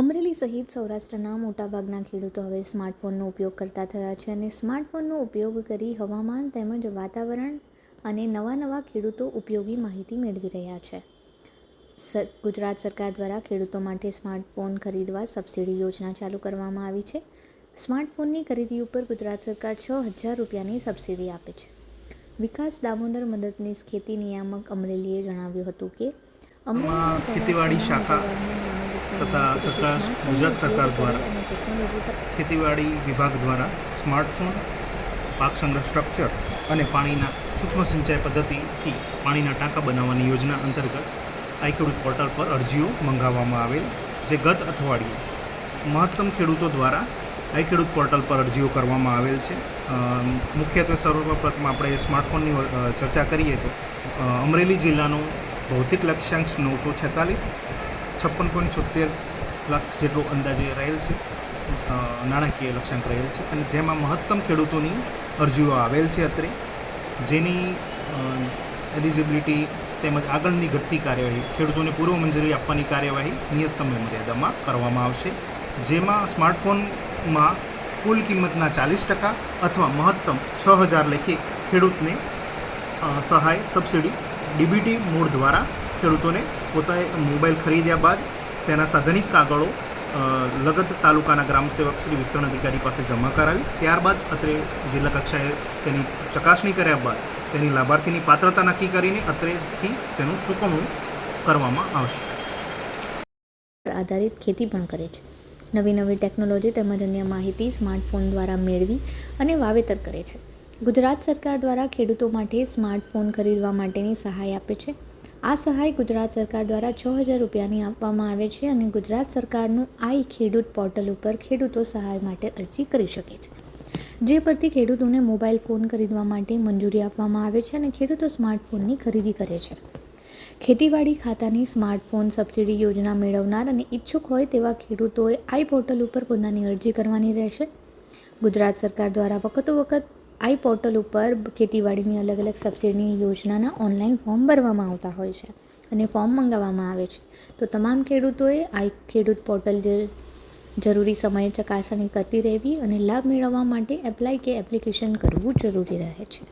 અમરેલી સહિત સૌરાષ્ટ્રના મોટાભાગના ખેડૂતો હવે સ્માર્ટફોનનો ઉપયોગ કરતા થયા છે અને સ્માર્ટફોનનો ઉપયોગ કરી હવામાન તેમજ વાતાવરણ અને નવા નવા ખેડૂતો ઉપયોગી માહિતી મેળવી રહ્યા છે. સર ગુજરાત સરકાર દ્વારા ખેડૂતો માટે સ્માર્ટફોન ખરીદવા સબસિડી યોજના ચાલુ કરવામાં આવી છે. સ્માર્ટફોનની ખરીદી ઉપર ગુજરાત સરકાર છ હજાર રૂપિયાની સબસિડી આપે છે. વિકાસ દામોદર મદદનીશ ખેતી નિયામક અમરેલીએ જણાવ્યું હતું કે અમરેલી ખેતીવાડી શાખા તથા સરકાર, ગુજરાત સરકાર દ્વારા ખેતીવાડી વિભાગ દ્વારા સ્માર્ટફોન, પાક સંગ્રહ સ્ટ્રક્ચર અને પાણીના સૂક્ષ્મ સિંચાઈ પદ્ધતિથી પાણીના ટાંકા બનાવવાની યોજના અંતર્ગત આઈ પોર્ટલ પર અરજીઓ મંગાવવામાં આવેલ, જે ગત અઠવાડિયે મહત્તમ ખેડૂતો દ્વારા આઈ પોર્ટલ પર અરજીઓ કરવામાં આવેલ છે. મુખ્યત્વે સર્વપ્રથમ આપણે સ્માર્ટફોનની ચર્ચા કરીએ તો અમરેલી જિલ્લાનો ભૌતિક લક્ષ્યાંક નવસો છેતાલીસ છપ્પન પોઈન્ટ છોતેર લાખ જેટલો અંદાજે રહેલ છે. નાણાકીય લક્ષ્યાંક રહેલ છે અને જેમાં મહત્તમ ખેડૂતોની અરજીઓ આવેલ છે અત્રે. જેની એલિજિબિલિટી તેમજ આગળની ઘટતી કાર્યવાહી ખેડૂતોને પૂર્વ મંજૂરી આપવાની કાર્યવાહી નિયત સમય મર્યાદામાં કરવામાં આવશે. જેમાં સ્માર્ટફોનમાં કુલ કિંમતના ચાલીસ ટકા અથવા મહત્તમ છ હજાર લેખે ખેડૂતને સહાય, સબસિડી, ડીબીટી મોડ દ્વારા ખેડૂતોને પોતાએ મોબાઈલ ખરીદ્યા બાદ તેના સાધનિક કાગળો લગત તાલુકાના ગ્રામ સેવક શ્રી વિસ્તરણ અધિકારી પાસે જમા કરાવી. ત્યારબાદ અત્રે જિલ્લા કક્ષાએ તેની ચકાસણી કર્યા બાદ તેની લાભાર્થીની પાત્રતા નક્કી કરીને અત્રેથી તેનું ચૂકવણું કરવામાં આવશે. આધારિત ખેતી પણ કરે છે. નવી નવી ટેકનોલોજી તેમજ અન્ય માહિતી સ્માર્ટફોન દ્વારા મેળવી અને વાવેતર કરે છે. ગુજરાત સરકાર દ્વારા ખેડૂતો માટે સ્માર્ટફોન ખરીદવા માટેની સહાય આપે છે. આ સહાય ગુજરાત સરકાર દ્વારા છ હજાર રૂપિયાની આપવામાં આવે છે અને ગુજરાત સરકારનું આઈ ખેડૂત પોર્ટલ ઉપર ખેડૂતો સહાય માટે અરજી કરી શકે છે. જે પરથી ખેડૂતોને મોબાઈલ ફોન ખરીદવા માટે મંજૂરી આપવામાં આવે છે અને ખેડૂતો સ્માર્ટફોનની ખરીદી કરે છે. ખેતીવાડી ખાતાની સ્માર્ટફોન સબસિડી યોજના મેળવનાર અને ઈચ્છુક હોય તેવા ખેડૂતોએ આઈ પોર્ટલ ઉપર પોતાની અરજી કરવાની રહેશે. ગુજરાત સરકાર દ્વારા વખતો વખત આઈ પોર્ટલ ઉપર ખેતીવાડીની અલગ અલગ સબસિડીની યોજનાના ઓનલાઈન ફોર્મ ભરવામાં આવતા હોય છે અને ફોર્મ મંગાવવામાં આવે છે. તો તમામ ખેડૂતોએ આઈ ખેડૂત પોર્ટલ જે જરૂરી સમયે ચકાસણી કરતી રહેવી અને લાભ મેળવવા માટે એપ્લાય કે એપ્લિકેશન કરવું જરૂરી રહે છે.